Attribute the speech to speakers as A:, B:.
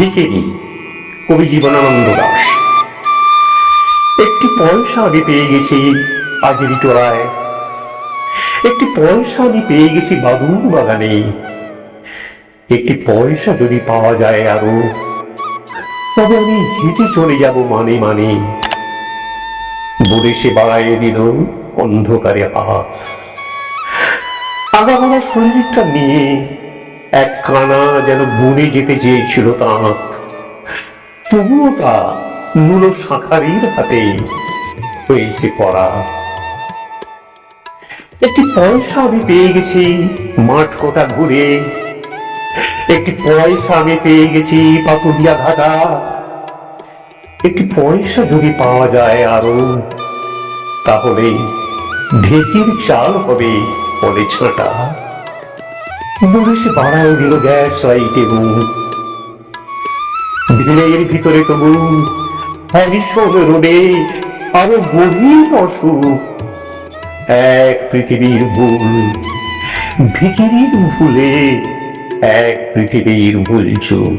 A: ভিখিরি কবি জীবনানন্দ দাস। একটি পয়সা আমি পেয়ে গেছি আগেরই টোলায় একটি পয়সা আমি পেয়ে গেছি বাদুর বাগানে। একটি পয়সা যদি পাওয়া যায় আরও, তবে আমি হেঁটে চলে যাব মানে মানে। বলে সে বাড়াইয়ে দিল অন্ধকারে হাত আগাগোড়া শরীরটা নিয়ে এক কানা যেন বনে যেতে চেয়েছিল তাঁত তবুও তা নুলো শাঁখারির হাতে হয়েছে পড়া। একটি পয়সা আমি পেয়ে গেছি মাঠ কোটা ঘুরে। একটি পয়সা আমি পেয়ে গেছি পাকুড়িয়া ঘাটা। একটি পয়সা যদি পাওয়া যায় আরও, তাহলে ঢেকির চাল হবে পরে ছাঁটা। বলে সে বাড়ায় দিল গ্যাস ভিতরে তবু হরিশোভ রোডে আরও গভীর এক পৃথিবীর ভুল ভিকিরির ভুলে এক পৃথিবীর ভুল চুপ